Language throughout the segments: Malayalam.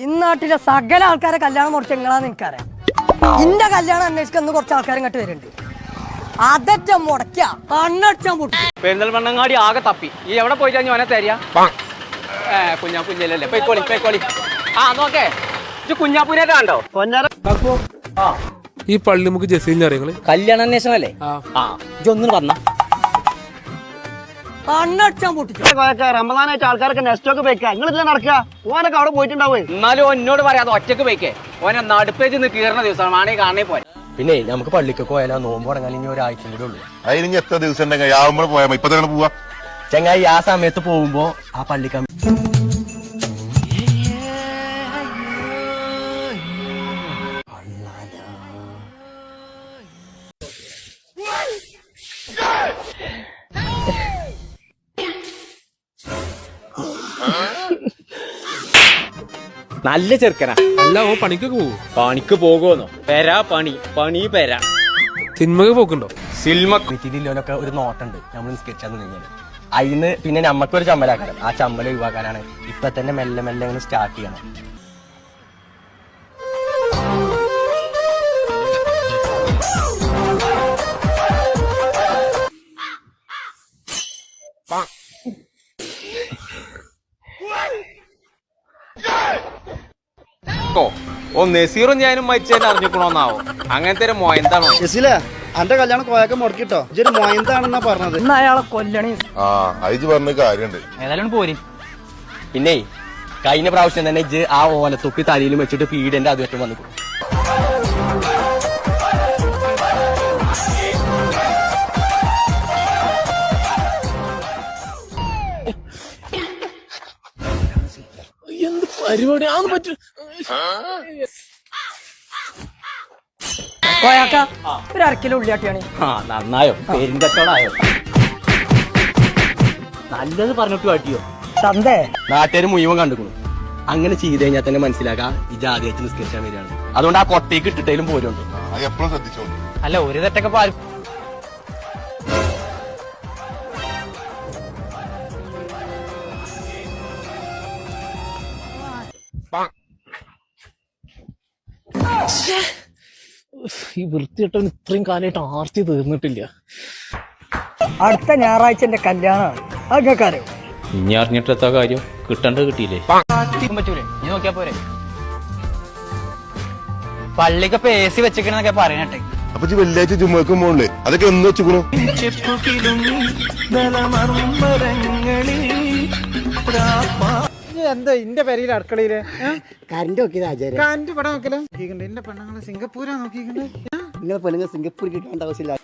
ഇന്നാട്ടിലെ സകല ആൾക്കാരെ കല്യാണം മുറിച്ച് എങ്ങളാന്ന് എനിക്കറിയാം ഇന്റെ കല്യാണം അന്വേഷിക്കുന്ന കുറച്ച് ആൾക്കാർ ഇങ്ങോട്ട് വരുന്നുണ്ട്. അതറ്റ മുടക്ക കണ്ണടിച്ചാൻ പൊട്ടി. പെരിന്തൽമണ്ണങ്ങാടി ആകെ തപ്പി. ഈ എവിടെ പോയി കഴിഞ്ഞു അവനെ തരിക? ഏ കുഞ്ഞാ കുഞ്ഞല്ലേ പൊയ്ക്കോളി പൊയ്ക്കോളി ആ നോക്കേ. ഇത് കണ്ടോ ഈ പള്ളി നമുക്ക് ജസീലിനെ അറിയങ്ങൾ കല്യാണ അന്വേഷണം അല്ലേ ആ. ഇതൊന്നും പറഞ്ഞ കണ്ണടിച്ചാൻ പൊട്ടിച്ചു. റമദാനായിട്ട് ആൾക്കാരൊക്കെ നെക്സ്റ്റ് ഒക്കെ വെക്കുക നിങ്ങൾ ഇതിൽ നടക്കുക. ഓനൊക്കെ അവിടെ പോയിട്ടുണ്ടാവേ. എന്നാലും ഓൻ എന്നോട് പറയാതെ ഒറ്റയ്ക്ക് വെക്കേ. ഓനെ നടുപ്പേജ് നിന്ന് കീറുന്ന ദിവസമാണ്. ആണെങ്കിൽ കാണേ പോയി പിന്നെ നമുക്ക് പള്ളിക്ക് പോയാലോ നോമ്പ് തുടങ്ങാൻ ഇനി ഒരാഴ്ച കൂടെ ഉള്ളൂ. അതിന് എത്ര ദിവസം ഉണ്ടെങ്കിൽ? ആവുമ്പോൾ പോയാൽ മതി. ഇപ്പൊ തന്നെ പോവാ. ചങ്ങായി ആ സമയത്ത് പോകുമ്പോ ആ പള്ളി നല്ല ചെറുക്കനാ. അല്ല ഓ പണിക്കൊക്കെ പോകും പണിക്ക് പോകുമെന്നോ പെരാ പണി. പണി പെരാ. സിനിമക്ക് പോക്കുണ്ടോ? സിനിമ ഇതിലൊക്കെ ഒരു നോട്ടുണ്ട് നമ്മൾ നിസ്കരിച്ചാന്ന് കഴിഞ്ഞാൽ അതിന് പിന്നെ നമ്മക്കൊരു ചമ്മലാക്കണം. ആ ചമ്മല ഒഴിവാക്കാനാണ് ഇപ്പൊ തന്നെ മെല്ലെ മെല്ലെ സ്റ്റാർട്ട് ചെയ്യണം. ഓ ഓ നസീറും ഞാനും മരിച്ചതിന്റെ അറിഞ്ഞിക്കണോന്നാവോ അങ്ങനത്തെ ഒരു മോയന്താണോ? ജസീല അന്റെ കല്യാണം കോയൊക്കെ മുടക്കിട്ടോ. ഇതൊരു മൊയന്താണെന്നാ പറഞ്ഞത്. ഇന്ന് അയാളെ കൊല്ലണി? ആ അയച്ച് പറഞ്ഞ കാര്യണ്ട്. ഏതായാലും പോരി. പിന്നെ കഴിഞ്ഞ പ്രാവശ്യം തന്നെ ഇജ്ജ് ആ ഓലത്തൊപ്പി തലയിൽ വെച്ചിട്ട് പീഡന്റെ അതുമായിട്ട് വന്നു കോയാക്ക ഒരു അരക്കിലോ ഉള്ളിയാട്ടിയാണ് ആ നന്നായോ? നല്ലത് പറഞ്ഞിട്ട് കാട്ടിയോ? തന്തേ. നാട്ടുകാർ മുഴുവൻ കണ്ടുക്കുന്നു അങ്ങനെ ചെയ്ത് കഴിഞ്ഞാൽ തന്നെ മനസ്സിലാക്കാം ഈ ജാതിയായിട്ട് നിസ്കരിച്ചാൽ വരികയാണ്. അതുകൊണ്ട് ആ കൊട്ടേക്ക് ഇട്ടിട്ടേലും പോരുണ്ട്. എപ്പോഴും ശ്രദ്ധിച്ചോളൂ അല്ല ഒരു തെറ്റൊക്കെ പാൽ ഈ വൃത്തിയിട്ടവൻ ഇത്രയും കാലമായിട്ട് ആർത്തി തീർന്നിട്ടില്ല. അടുത്ത ഞായറാഴ്ച എന്റെ കല്യാണമാണ്. അതൊക്കെ ഇനി അറിഞ്ഞിട്ടെത്താ കാര്യം? കിട്ടണ്ട കിട്ടിയില്ലേ? പറ്റൂലേ. നീ നോക്കിയാ പോരെ. പള്ളിക്കൊക്കെ എ സി വെച്ചിക്കണെന്നൊക്കെ പറയണട്ടെ. അപ്പൊ വെള്ളിയാഴ്ച ചുമക്കും പോണില്ലേ അതൊക്കെ എന്ന് വെച്ചുക്കണു എന്താ ഇന്റെ പെരയിൽ അടുക്കളയിൽ? കറണ്ട് നോക്കിയത് ആചാര്യ കറണ്ട് പടം നോക്കലോ. എന്റെ പെണ്ണുങ്ങൾ സിംഗപ്പൂരാ നോക്കിയിട്ടുണ്ട്. പെണ്ണുങ്ങൾ സിംഗപ്പൂർക്ക് കാണേണ്ട ആവശ്യമില്ല.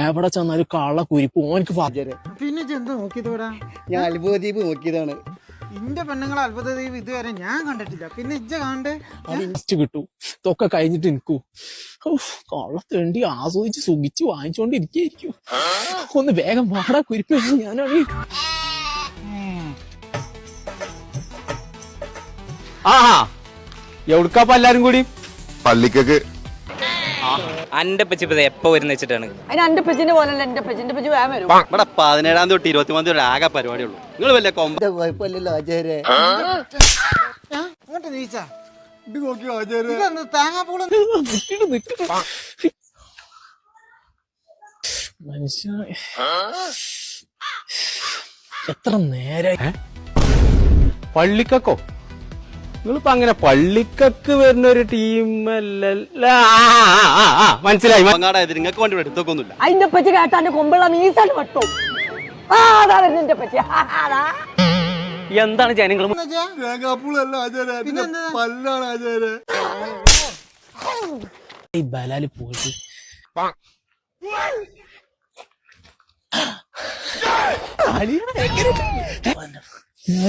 എവിടെ ചെന്നാലും കള്ള കുരിപ്പ് ഓനക്ക് ആചാര്യ പിന്നെ ഇജ്ജ് എന്താ നോക്കിയത് ഇവിടെ? ഞാൻ അത്ഭുത ദ്വീപ് നോക്കിയതാണ്. ഇന്റെ പെണ്ണുങ്ങളെ അത്ഭുത ദൈവം ഇതുവരെ ഞാൻ കണ്ടിട്ടില്ല. പിന്നെ ഇജ്ജ കാണണ്ടേ കിട്ടു കിട്ടൂ. ഇതൊക്കെ കഴിഞ്ഞിട്ട് എനിക്കൂ കള്ളത്തേണ്ടി തെണ്ടി ആസ്വദിച്ച് സുഖിച്ച് വാങ്ങിച്ചോണ്ടിരിക്കും ഒന്ന് വേഗം വാടാ കുരിപ്പ് ഞാനാണ്. ആഹാ എവിടുക്കാപ്പ എല്ലാരും കൂടി? പള്ളിക്കൊക്കെ. അന്റെ പച്ചിപ്പത് എപ്പോ വരുന്ന വെച്ചിട്ടാണ്? അതിന് എന്റെ പോലെ അല്ല എന്റെ പെച്ചിന്റെ പെച്ച് വേഗം വരും. ഇവിടെ പതിനേഴാം തൊട്ട് ഇരുപത്തി മൂന്നാം തൊട്ട് ആകെ പരിപാടിയുള്ളൂ. നിങ്ങൾ വല്ല കൊമ്പ കുഴപ്പമില്ലല്ലോ ആചാര്യ. ഇങ്ങോട്ട് നീച്ചാ. ഇത് നോക്കിയോ ആചാര്യ. ഇതെന്ത് തേങ്ങാപ്പൂൾ? മനുഷ്യ എത്ര നേരം പള്ളിക്കക്കോ? നിങ്ങളിപ്പോ അങ്ങനെ പള്ളിക്കക്ക് വരുന്ന ഒരു ടീം ടീമല്ല മനസ്സിലായി നിങ്ങൾക്ക് വേണ്ടി എടുത്തൊക്കെ ഒന്നുമില്ല. അതിന്റെ പറ്റി കേട്ടാന്റെ കൊമ്പുള്ള മീസാണ് വെട്ടും. ആ അതാ. പെച്ച് അതാ എന്താണ് ജനങ്ങൾ തേങ്ങാപ്പൂളല്ല പല്ലാണ് ഈ ബലാൽ പോയിട്ട്.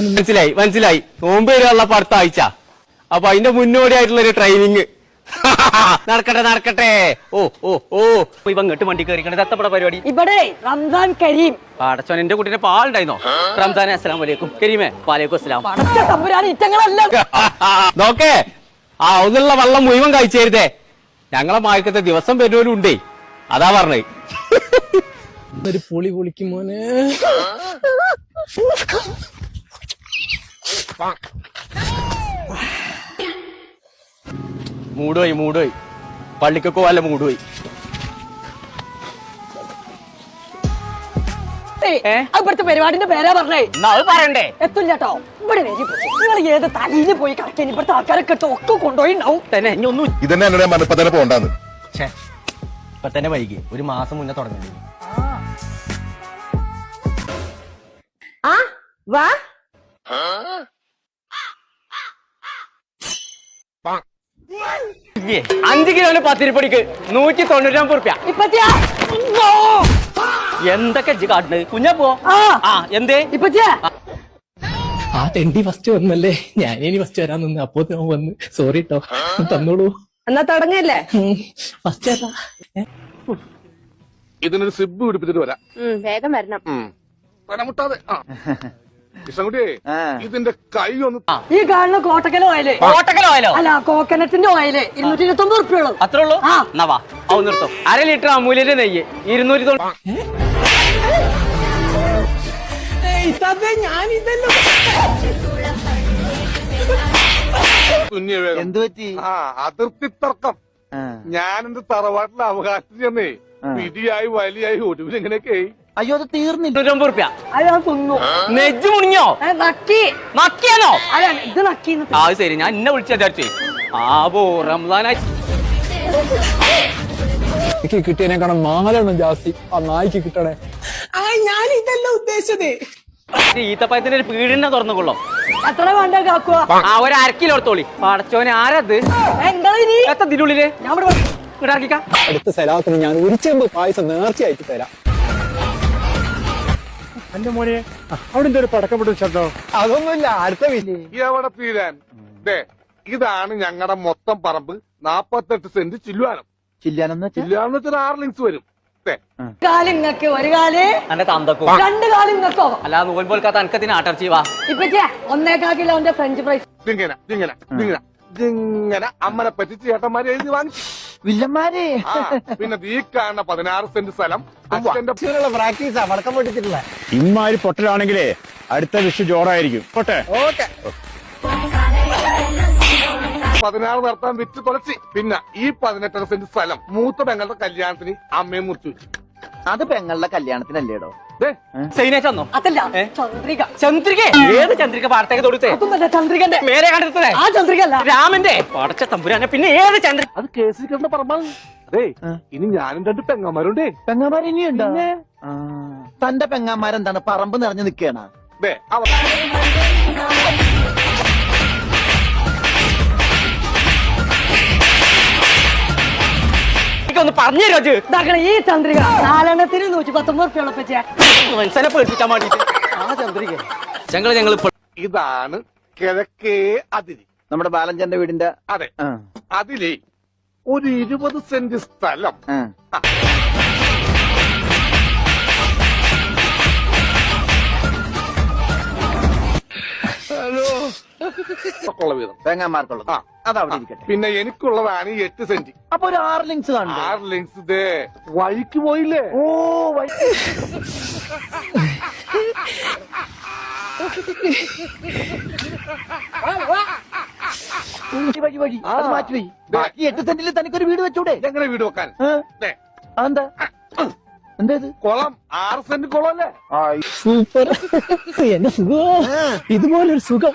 മനസ്സിലായി മനസ്സിലായി. നോമ്പ് വരെയുള്ള അടുത്ത ആഴ്ച അപ്പൊ അതിന്റെ മുന്നോടിയായിട്ടുള്ള ഒരു ട്രെയിനിങ് നടക്കട്ടെ നടക്കട്ടെ. ഓ ഓ ഓ. ഇപ്പൊ ഇങ്ങോട്ട് വണ്ടി കയറിക്കണത് എത്തപ്പട പരിപാടി? ഇവിടെ റംസാൻ കരീം. പാടച്ചോൻ എന്റെ കുട്ടീനെ പാലുണ്ടായിരുന്നോ? റംസാനെ അസ്സലാം വലൈക്കും കരീമേ വാലേക്കും അസ്സലാം. നോക്കേ ആ ഒന്നുള്ള വെള്ളം മുഴുവൻ കഴിച്ചേരുതേ. ഞങ്ങളെ മാർക്കത്തെ ദിവസം വരുവരും ഉണ്ടേ അതാ പറഞ്ഞേ. ഒരു പൊളി പൊളിക്കും മോനെ. മൂടുപോയി മൂടുപോയി. പള്ളിക്കൊക്കെ വല്ല മൂടുപോയി. ഇവിടുത്തെ പരിപാടിന്റെ പേരാ പറഞ്ഞേ. അത് പറയണ്ടേ? എത്തും ചേട്ടോ ഇവിടെ നിങ്ങൾ ഏത് തലയിൽ പോയി കളിക്കാൻ ഇവിടുത്തെ ആൾക്കാരെ കിട്ടും ഒക്കെ കൊണ്ടുപോയി ഉണ്ടാവും. തന്നെ ഇനി ഒന്നും ഇതന്നെ എന്നോട് ഞാൻ ഇപ്പൊ തന്നെ പോണ്ടാന്ന്. ഇപ്പൊ തന്നെ വൈകി. ഒരു മാസം മുന്നേ തുടങ്ങി ഇല്ലേ? അഞ്ച് കിലോന് പത്തിരിപ്പൊടിക്ക് നൂറ്റി തൊണ്ണൂറ്റൊമ്പത് റുപ്യ. എന്തൊക്കെ കാട്ടുന്നത് കുഞ്ഞാ പോ. ആ. എന്തേ? ഇപ്പച്ചിയാ. ആ. തെണ്ടി ഫസ്റ്റ് വന്നല്ലേ? ഞാൻ ഇനി ഫസ്റ്റ് വരാൻ നിന്ന്. അപ്പോ ഞാൻ വന്ന്. സോറി കേട്ടോ തന്നോളൂ. എന്നാ തുടങ്ങല്ലേ? ഫസ്റ്റ് ഏതാ ഇതിനൊരു സിബ് പിടിപ്പിച്ചിട്ട് വരാം. വേഗം വരണം. മുട്ടാതെ കൃഷ്ണൻകുട്ടിയെ ഇതിന്റെ കൈ ഒന്ന് ഈ കാണുന്ന കോട്ടക്കൽ ഓയിൽ. കോട്ടക്കലോ ഓയിലോ? അല്ല കോക്കനട്ടിന്റെ ഓയിൽ. ഇരുന്നൂറ്റി ഇരുപത്തി ഒമ്പത് റുപ്യ ഉള്ളൂ. അത്രേ ഉള്ളൂ? ആ. എന്നാ വാ അത് നിർത്തോ. അര ലിറ്റർ അമൂല്യന്റെ നെയ്യ് ഇരുന്നൂറ്റി തൊണ്ണൂ ഞാൻ ഇതല്ലോ തുന്നിയ വേഗം. എന്ത് പറ്റി? ആ അതിർത്തി തർക്കം. ഞാൻ എന്റെ തറവാട്ടിലെ അവകാശം ചെന്നേ പിടിയായി വലിയായി ഒടുവിൽ എങ്ങനെയൊക്കെ അയ്യോ അത് തീർന്നില്ല. തൊണ്ണൂറ്റൊമ്പത് റുപ്യ. അത് ഞാൻ തിന്നു നെജ്ജ് മുണിഞ്ഞോ? ഏ, നക്കി. നക്കിയാനോ അല്ല ഇത് നക്കി ആ അത് ശരി. ഞാൻ എന്നെ വിളിച്ചു വിചാരിച്ചേ ആ പോ റംസാനായി. എനിക്ക് കിട്ടിയതിനേക്കാളും നാലെണ്ണം ജാസ്തി. ആ നായിക്ക് കിട്ടണേ. ആ ഞാൻ ഇതല്ല ഉദ്ദേശിച്ചത് ഈത്തപ്പഴത്തിന്റെ ഒരു പീടിനെ തുറന്നുകൊള്ളോ. എത്ര വേണ്ട കാക്കുക ആ ഒരു അരക്കിലോ കിലോ എടുത്തോളി. പടച്ചോനെ ആരത്? എന്താ ഇനി? എത്ര ഇതിനുള്ളിൽ ഞാൻ ഇവിടെ. ഇങ്ങോട്ട് ഇറക്കിക്കാം. അടുത്ത സ്ഥലത്തിന് ഞാൻ ഒരു ചെമ്പ് പായസം നേർച്ചയായിട്ട് തരാം. എന്റെ മോനെ അവിടെ എന്തൊരു ഒരു പടക്കം പിടിച്ചോ അതൊന്നുമില്ല അടുത്ത എവിടെ തീരാൻ. ദേ ഇതാണ് ഞങ്ങളുടെ മൊത്തം പറമ്പ്. നാപ്പത്തെട്ട് സെന്റ് ചില്ലുവാനം. ചില്ലാനെന്ന് ചില്ലാനം ചില്ലുവാനം വെച്ചാൽ ആറ് ലിങ്സ് വരും. ദേ. ഒരു കാൽ തന്തക്കോ? രണ്ട് കാൽ ഇങ്ങക്കോ അല്ല നോൽപോൽക്കാത്ത അനക്കത്തിന് ആട്ടർച്ചി വാ. ഇപ്പച്ചേ ഒന്നേക്കാ കിലോന്റെ ഫ്രഞ്ച് ഫ്രൈസ് ഇതിങ്ങനെ അമ്മനെ പറ്റി ചേട്ടന്മാരെ എഴുതി വാങ്ങിച്ചു. വില്ലന്മാരെ. പിന്നെ ഈ കാണുന്ന പതിനാറ് സെന്റ് സ്ഥലം പ്രാക്ടീസാ വടക്കം പൊട്ടിച്ചിട്ടില്ല ഇമ്മാതിരി പൊട്ടലാണെങ്കിലേ അടുത്ത വിഷു ജോറായിരിക്കും. പോട്ടെ. പതിനാറ് നടത്താൻ വിറ്റ് തുളച്ചി. പിന്നെ ഈ പതിനെട്ടര സെന്റ് സ്ഥലം മൂത്ത പെങ്ങളുടെ കല്യാണത്തിന് അമ്മയും മുറിച്ചു വെച്ചു. അത് പെങ്ങളുടെ കല്യാണത്തിനല്ലേടോ? അതല്ല? ചന്ദ്രിക. ചന്ദ്രിക. ഏത് ചന്ദ്രിക പാടത്തേക്ക് തൊടുത്തേ? ചന്ദ്രികന്റെ. മേരെ കണ്ടെത്തേ ആ ചന്ദ്രിക അല്ല രാമന്റെ. പടച്ച തമ്പുരാനെ പിന്നെ ഏത് ചന്ദ്ര അത് കേസിൽ കിടന്ന പറമ്പാണ് അതെ ഇനി ഞാനും രണ്ട് പെങ്ങന്മാരുണ്ടേ. പെങ്ങാമാർ ഇനിയുണ്ടോ. തന്റെ പെങ്ങാമാരെന്താണ് പറമ്പ് നിറഞ്ഞു നിൽക്കുകയാണ് ഒന്ന് പറഞ്ഞു തരുമോ ഇതാക്കണ ഈ ചന്ദ്രിക. നാലെണ്ണത്തിന് നൂറ്റി പത്തൊമ്പത് റുപ്യ ഉള്ളപ്പച്ചേ മനസ്സിനെ പേടിപ്പിക്കാൻ വേണ്ടിട്ട്. ആ ചന്ദ്രിക. ഞങ്ങൾ ഞങ്ങൾ ഇതാണ് കിഴക്കേ അതിരി. നമ്മുടെ ബാലഞ്ചന്റെ വീടിന്റെ അതെ. അതിലേ ഒരു ഇരുപത് സെന്റ് സ്ഥലം. ഉള്ള വീതം തേങ്ങാമാർക്കുള്ളത് ആ. അത് അവിടെ ഇരിക്കട്ടെ. പിന്നെ എനിക്കുള്ളതാണ് ഈ എട്ട് സെന്റ്. അപ്പൊ ഒരു ആറ് ലിങ്സ് കാണും ആറ് ലിങ്സ് ദേ. വഴിക്ക് പോയില്ലേ? ഓ വഴി- വഴി, വഴി അത് മാറ്റി വഴി. ബാക്കി എട്ട് സെന്റിൽ തനിക്കൊരു വീട് വെച്ചൂടെ? എങ്ങനെ വീട് വെക്കാൻ? ദേ, അതെന്താ? എന്താ ഇത്? കുളം. ആറ് സെന്റ് കുളം അല്ലേ സൂപ്പർ. എന്നെ സുഖം. ഇതുപോലൊരു സുഖം.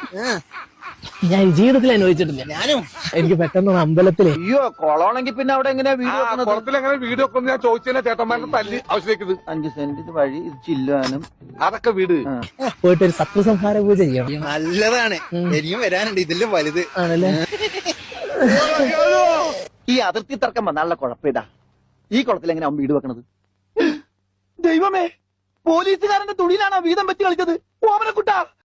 ഞാൻ ജീവിതത്തിൽ അനുഭവിച്ചിട്ടില്ല. ഞാനും എനിക്ക് പെട്ടെന്ന് അമ്പലത്തിലെ അയ്യോ കൊളോണെങ്കിൽ പിന്നെ അവിടെ എങ്ങനെയാ വീഡിയോ കുളത്തിൽ എങ്ങനെ വീഡിയോ ഞാൻ ചോദിച്ചതിനെ ചേട്ടന്മാരുടെ തല്ലി ആവശ്യത്തേക്ക് അഞ്ച് സെന്റ് ഇത് വഴി ഇത് ചില്ലാനും അതൊക്കെ വീട്. പോയിട്ട് ഒരു സത്വസംഹാര പൂജ ചെയ്യണം. നല്ലതാണ്. ഇനിയും വരാനുണ്ട്. ഇതിലും വലുത്. ആണല്ലേ? ഈ അതിർത്തി തർക്കം വന്നാലുള്ള കുഴപ്പമിതാ ഈ കുളത്തിൽ എങ്ങനെ അവൻ വീട് വെക്കണത്? ദൈവമേ പോലീസുകാരന്റെ തുണിയിലാണ് വീതം വെച്ച് കളിച്ചത്? ഓമനക്കുട്ട